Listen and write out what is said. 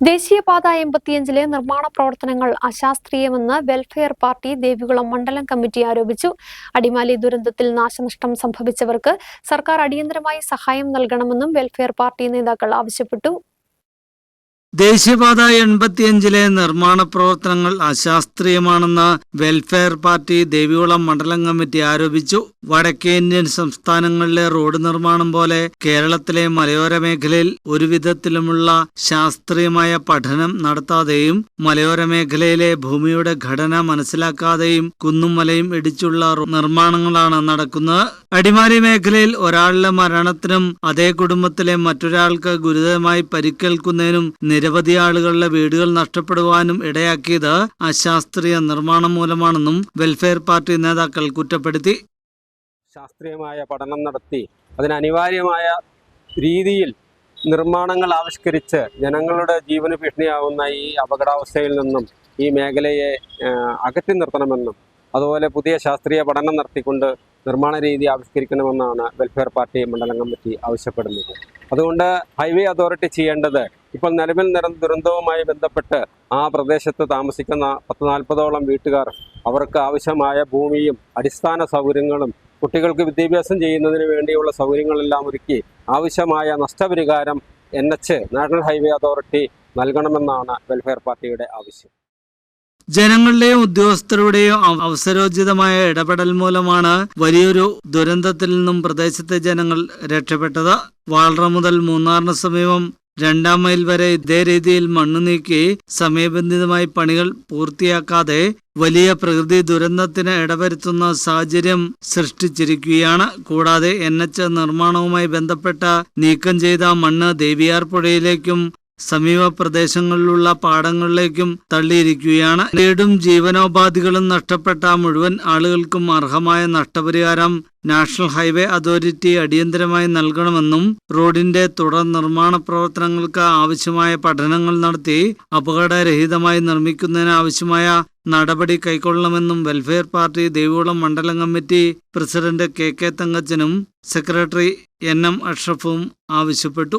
ദേശീയപാത എൺപത്തിയഞ്ചിലെ നിർമ്മാണ പ്രവർത്തനങ്ങൾ അശാസ്ത്രീയമെന്ന് വെൽഫെയർ പാർട്ടി ദേവികുളം മണ്ഡലം കമ്മിറ്റി ആരോപിച്ചു. അടിമാലി ദുരന്തത്തിൽ നാശനഷ്ടം സംഭവിച്ചവർക്ക് സർക്കാർ അടിയന്തരമായി സഹായം നൽകണമെന്നും വെൽഫെയർ പാർട്ടി നേതാക്കൾ ആവശ്യപ്പെട്ടു. ദേശീയപാത എൺപത്തിയഞ്ചിലെ നിർമ്മാണ പ്രവർത്തനങ്ങൾ അശാസ്ത്രീയമാണെന്ന് വെൽഫെയർ പാർട്ടി ദേവികുളം മണ്ഡലം കമ്മിറ്റി ആരോപിച്ചു. വടക്കേ ഇന്ത്യൻ സംസ്ഥാനങ്ങളിലെ റോഡ് നിർമ്മാണം പോലെ കേരളത്തിലെ മലയോര മേഖലയിൽ ഒരുവിധത്തിലുമുള്ള ശാസ്ത്രീയമായ പഠനം നടത്താതെയും മലയോര മേഖലയിലെ ഭൂമിയുടെ ഘടന മനസ്സിലാക്കാതെയും കുന്നും മലയും ഇടിച്ചുള്ള നിർമ്മാണങ്ങളാണ് നടക്കുന്നത്. അടിമാലി മേഖലയിൽ ഒരാളുടെ മരണത്തിനും അതേ കുടുംബത്തിലെ മറ്റൊരാൾക്ക് ഗുരുതരമായി പരിക്കേൽക്കുന്നതിനും നിരവധി ആളുകളുടെ വീടുകൾ നഷ്ടപ്പെടുവാനും ഇടയാക്കിയത് അശാസ്ത്രീയ നിർമ്മാണം മൂലമാണെന്നും വെൽഫെയർ പാർട്ടി നേതാക്കൾ കുറ്റപ്പെടുത്തി. ശാസ്ത്രീയമായ പഠനം നടത്തി അതിനനിവാര്യമായ രീതിയിൽ നിർമ്മാണങ്ങൾ ആവിഷ്കരിച്ച് ജനങ്ങളുടെ ജീവന് ഭീഷണിയാവുന്ന ഈ അപകടാവസ്ഥയിൽ നിന്നും ഈ മേഖലയെ അകറ്റി നിർത്തണമെന്നും അതുപോലെ പുതിയ ശാസ്ത്രീയ പഠനം നടത്തിക്കൊണ്ട് നിർമ്മാണ രീതി ആവിഷ്കരിക്കണമെന്നാണ് വെൽഫെയർ പാർട്ടി മണ്ഡലം കമ്മിറ്റി ആവശ്യപ്പെടുന്നത്. അതുകൊണ്ട് ഹൈവേ അതോറിറ്റി ചെയ്യേണ്ടത് ഇപ്പോൾ നിലവിൽ നടന്ന ദുരന്തവുമായി ബന്ധപ്പെട്ട് ആ പ്രദേശത്ത് താമസിക്കുന്ന പത്ത് നാൽപ്പതോളം വീട്ടുകാർ അവർക്ക് ആവശ്യമായ ഭൂമിയും അടിസ്ഥാന സൗകര്യങ്ങളും കുട്ടികൾക്ക് വിദ്യാഭ്യാസം ചെയ്യുന്നതിന് വേണ്ടിയുള്ള സൗകര്യങ്ങളെല്ലാം ഒരുക്കി ആവശ്യമായ നഷ്ടപരിഹാരം N H national highway authority നൽകണമെന്നാണ് വെൽഫെയർ പാർട്ടിയുടെ ആവശ്യം. ജനങ്ങളുടെയും ഉദ്യോഗസ്ഥരുടെയും അവ- അവസരോചിതമായ ഇടപെടൽ മൂലമാണ് വലിയൊരു ദുരന്തത്തിൽ നിന്നും പ്രദേശത്തെ ജനങ്ങൾ രക്ഷപ്പെട്ടത്. വാൾറ മുതൽ മൂന്നാറിന് സമീപം രണ്ടാം മൈൽ വരെ ഇതേ രീതിയിൽ മണ്ണ് നീക്കി സമയബന്ധിതമായി പണികൾ പൂർത്തിയാക്കാതെ വലിയ പ്രകൃതി ദുരന്തത്തിന് ഇടവരുത്തുന്ന സാഹചര്യം സൃഷ്ടിച്ചിരിക്കുകയാണ്. കൂടാതെ എൻ എച്ച് നിർമ്മാണവുമായി ബന്ധപ്പെട്ട നീക്കം ചെയ്ത മണ്ണ് ദേവിയാർ പുഴയിലേക്കും സമീപ പ്രദേശങ്ങളിലുള്ള പാടങ്ങളിലേക്കും തള്ളിയിരിക്കുകയാണ്. വീടും ജീവനോപാധികളും നഷ്ടപ്പെട്ട മുഴുവൻ ആളുകൾക്കും അർഹമായ നഷ്ടപരിഹാരം നാഷണൽ ഹൈവേ അതോറിറ്റി അടിയന്തരമായി നൽകണമെന്നും റോഡിന്റെ തുടർ നിർമ്മാണ പ്രവർത്തനങ്ങൾക്ക് ആവശ്യമായ പഠനങ്ങൾ നടത്തി അപകടരഹിതമായി നിർമ്മിക്കുന്നതിന് ആവശ്യമായ നടപടി കൈക്കൊള്ളണമെന്നും വെൽഫെയർ പാർട്ടി ദേവികുളം മണ്ഡലം കമ്മിറ്റി പ്രസിഡന്റ് കെ കെ തങ്കച്ചനും സെക്രട്ടറി എൻ എം അഷ്റഫും ആവശ്യപ്പെട്ടു.